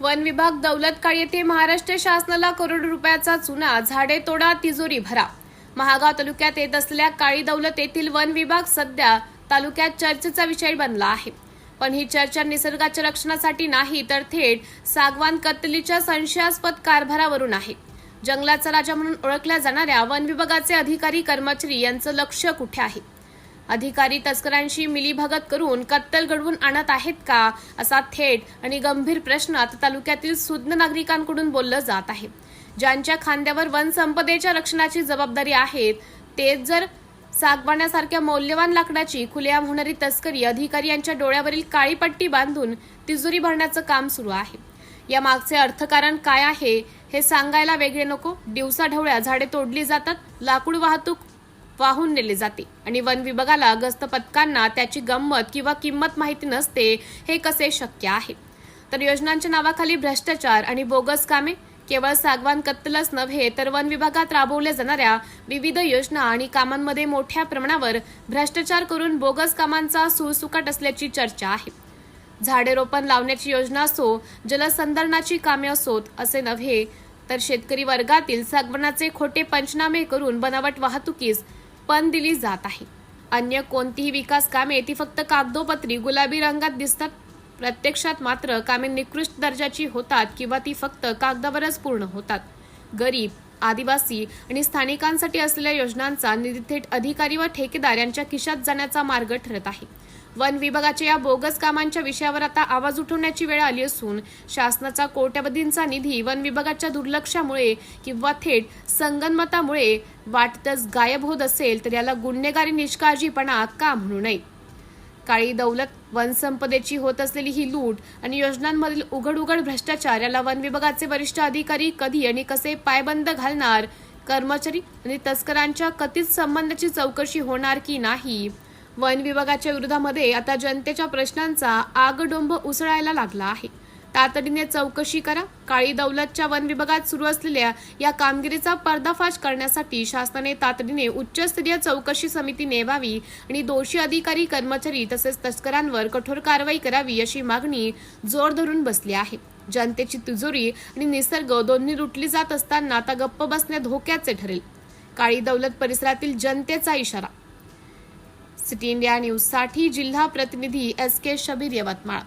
One विभाग दौलतकाळ येथे महाराष्ट्र शासनाला करोड रुपयाचा चुना झाडे तोडा तिजोरी भरा. महागाव तालुक्यात येत असलेल्या काळी दौलत येथील वन विभाग सध्या तालुक्यात चर्चेचा विषय बनला आहे. पण ही चर्चा निसर्गाच्या रक्षणासाठी नाही तर थेट सागवान कत्तलीच्या संशयास्पद कारभारावरून आहे. जंगलाचा राजा म्हणून ओळखल्या जाणाऱ्या वन विभागाचे अधिकारी कर्मचारी यांचं लक्ष कुठे आहे? अधिकारी तस्करांशी मिलीभगत करून कत्तल घडवून आणत आहेत का असा थेट आणि गंभीर प्रश्न आता तालुक्यातील सुज्ञ नागरिकांकडून बोललं जात आहे. ज्यांच्या खांद्यावर वनसंपदेच्या रक्षणाची जबाबदारी आहे तेच जर सागवाण्यासारख्या मौल्यवान लाकडाची खुलेआम होणारी तस्करी अधिकारी यांच्या डोळ्यावरील काळी पट्टी बांधून तिजोरी भरण्याचं काम सुरू आहे. या मागचे अर्थकारण काय आहे हे सांगायला वेगळे नको. दिवसाढवळ्या झाडे तोडली जातात लाकूड वाहतूक वाहून नेले जाते. आणि वन विभागाला गस्त पथकांना त्याची गंमत किंवा किंमत माहिती नसते हे कसे शक्य आहे? तर योजनांच्या नावाखाली भ्रष्टाचार आणि बोगस कामे केवळ सागवान कत्तलच नव्हे तर वन विभागात राबवल्या जाणाऱ्या विविध योजना आणि कामांमध्ये मोठ्या प्रमाणावर भ्रष्टाचार करून बोगस कामांचा सुळसुकाट असल्याची चर्चा आहे. झाडे रोपण लावण्याची योजना असो जलसंधारणाची कामे असोत असे नव्हे तर शेतकरी वर्गातील सागवनाचे खोटे पंचनामे करून बनावट वाहतुकीस पण दिली जात आहे. अन्य कोणतीही विकास कामे ती फक्त कागदोपत्री गुलाबी रंगात दिसतात. प्रत्यक्षात मात्र कामे निकृष्ट दर्जाची होतात किंवा ती फक्त कागदावरच पूर्ण होतात. गरीब आदिवासी आणि स्थानिकांसाठी असलेल्या योजनांचा निधी थेट अधिकारी व ठेकेदार यांच्या खिशात जाण्याचा मार्ग ठरत आहे. वन विभागाच्या या बोगस कामांच्या विषयावर आता आवाज उठवण्याची वेळ आली असून शासनाचा कोट्यवधींचा निधी वन विभागाच्या दुर्लक्षामुळे किंवा थेट संगनमतामुळे वाटतच गायब होत असेल तर याला गुन्हेगारी निष्काळजीपणा का म्हणू नये? काळी दौलत वनसंपदेची होत असलेली ही लूट आणि योजनांमधील उघड उघड भ्रष्टाचार याला वन विभागाचे वरिष्ठ अधिकारी कधी आणि कसे पायबंद घालणार? कर्मचारी आणि तस्करांच्या कथित संबंधाची चौकशी होणार की नाही? वन विभागाच्या विरोधामध्ये आता जनतेच्या प्रश्नांचा आगडोंब उसळायला लागला आहे. तातडीने चौकशी करा. काळी दौलतच्या वन विभागात सुरू असलेल्या या कामगिरीचा पर्दाफाश करण्यासाठी शासनाने तातडीने उच्चस्तरीय चौकशी समिती नेमावी आणि दोषी अधिकारी कर्मचारी तसेच तस्करांवर कठोर कारवाई करावी अशी मागणी जोर धरून बसली आहे. जनतेची तिजोरी आणि निसर्ग दोन्ही लुटली जात असताना आता गप्प बसणे धोक्याचे ठरेल. काळी दौलत परिसरातील जनतेचा इशारा सिटी इंडिया न्यूजसाठी जिल्हा प्रतिनिधी एस के शबीर यवतमाळ.